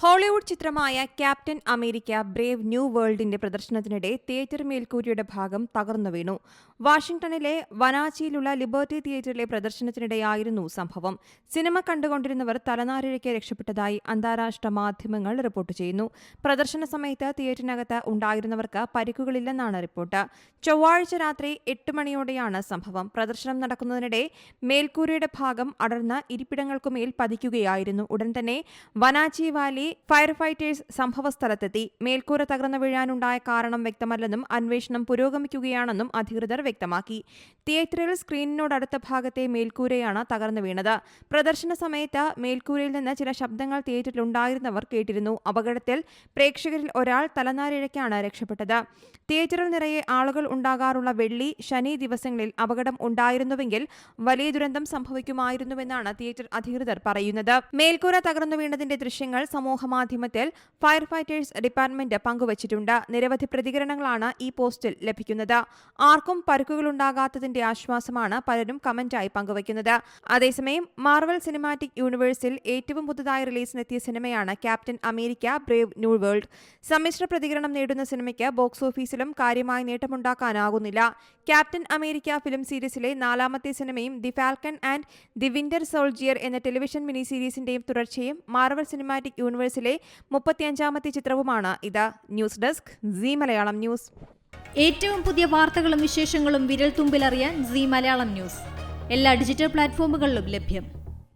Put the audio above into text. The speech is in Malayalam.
ഹോളിവുഡ് ചിത്രമായ ക്യാപ്റ്റൻ അമേരിക്ക ബ്രേവ് ന്യൂ വേൾഡിന്റെ പ്രദർശനത്തിനിടെ തിയേറ്റർ മേൽക്കൂരയുടെ ഭാഗം തകർന്നു വീണു. വാഷിംഗ്ടണിലെ വനാച്ചിയിലുള്ള ലിബർട്ടി തിയേറ്ററിലെ പ്രദർശനത്തിനിടെയായിരുന്നു സംഭവം. സിനിമ കണ്ടുകൊണ്ടിരുന്നവർ തലനാരിഴയ്ക്ക് രക്ഷപ്പെട്ടതായി അന്താരാഷ്ട്ര മാധ്യമങ്ങൾ റിപ്പോർട്ട് ചെയ്യുന്നു. പ്രദർശന സമയത്ത് തിയേറ്ററിനകത്ത് ഉണ്ടായിരുന്നവർക്ക് പരിക്കുകളില്ലെന്നാണ് റിപ്പോർട്ട്. ചൊവ്വാഴ്ച രാത്രി എട്ട് മണിയോടെയാണ് സംഭവം. പ്രദർശനം നടക്കുന്നതിനിടെ മേൽക്കൂരയുടെ ഭാഗം അടർന്ന് ഇരിപ്പിടങ്ങൾക്കുമേൽ പതിക്കുകയായിരുന്നു. ഉടൻ തന്നെ വനാച്ചി വാലി ഫയർ ഫൈറ്റേഴ്സ് സംഭവസ്ഥലത്തെത്തി. മേൽക്കൂര തകർന്നു വീഴാനുണ്ടായ കാരണം വ്യക്തമല്ലെന്നും അന്വേഷണം പുരോഗമിക്കുകയാണെന്നും അധികൃതർ വ്യക്തമാക്കി. തിയേറ്ററിൽ സ്ക്രീനിനോടടുത്ത ഭാഗത്തെ മേൽക്കൂരയാണ് തകർന്നു വീണത്. പ്രദർശന സമയത്ത് മേൽക്കൂരയിൽ നിന്ന് ചില ശബ്ദങ്ങൾ തിയേറ്ററിലുണ്ടായിരുന്നവർ കേട്ടിരുന്നു. അപകടത്തിൽ പ്രേക്ഷകരിൽ ഒരാൾ തലനാരിഴയ്ക്കാണ് രക്ഷപ്പെട്ടത്. തിയേറ്ററിൽ നിറയെ ആളുകൾ ഉണ്ടാകാറുള്ള വെള്ളി ശനി ദിവസങ്ങളിൽ അപകടം ഉണ്ടായിരുന്നുവെങ്കിൽ വലിയ ദുരന്തം സംഭവിക്കുമായിരുന്നുവെന്നാണ് തിയേറ്റർ അധികൃതർ പറയുന്നത്. മേൽക്കൂര തകർന്നു വീണതിന്റെ ദൃശ്യങ്ങൾ സമൂഹമാധ്യമത്തിൽ ഫയർ ഫൈറ്റേഴ്സ് ഡിപ്പാർട്ട്മെന്റ് പങ്കുവച്ചിട്ടുണ്ട്. നിരവധി പ്രതികരണങ്ങളാണ് ഈ പോസ്റ്റിൽ ലഭിക്കുന്നത്. ആർക്കും പരുക്കുകളുണ്ടാകാത്തതിന്റെ ആശ്വാസമാണ് പലരും കമന്റായി പങ്കുവയ്ക്കുന്നത്. അതേസമയം മാർവൽ സിനിമാറ്റിക് യൂണിവേഴ്സിൽ ഏറ്റവും പുതുതായി റിലീസിനെത്തിയ സിനിമയാണ് Captain America Brave New World. സമ്മിശ്ര പ്രതികരണം നേടുന്ന സിനിമയ്ക്ക് ബോക്സ് ഓഫീസിലും കാര്യമായ നേട്ടമുണ്ടാക്കാനാകുന്നില്ല. ക്യാപ്റ്റൻ അമേരിക്ക ഫിലിം സീരീസിലെ നാലാമത്തെ സിനിമയും the Falcon and the Winter Soldier എന്ന ടെലിവിഷൻ മിനി സീരീസിന്റെയും തുടർച്ചയും മാർവൽ സിനിമാറ്റിക് യൂണിവേഴ്സിലെ മുപ്പത്തിയഞ്ചാമത്തെ ചിത്രവുമാണ്. ഇത് news desk C Malayalam news. ഏറ്റവും പുതിയ വാർത്തകളും വിശേഷങ്ങളും വിരൽ തുമ്പിലറിയാൻ സി മലയാളം ന്യൂസ്. എല്ലാ ഡിജിറ്റൽ പ്ലാറ്റ്ഫോമുകളിലും ലഭ്യം.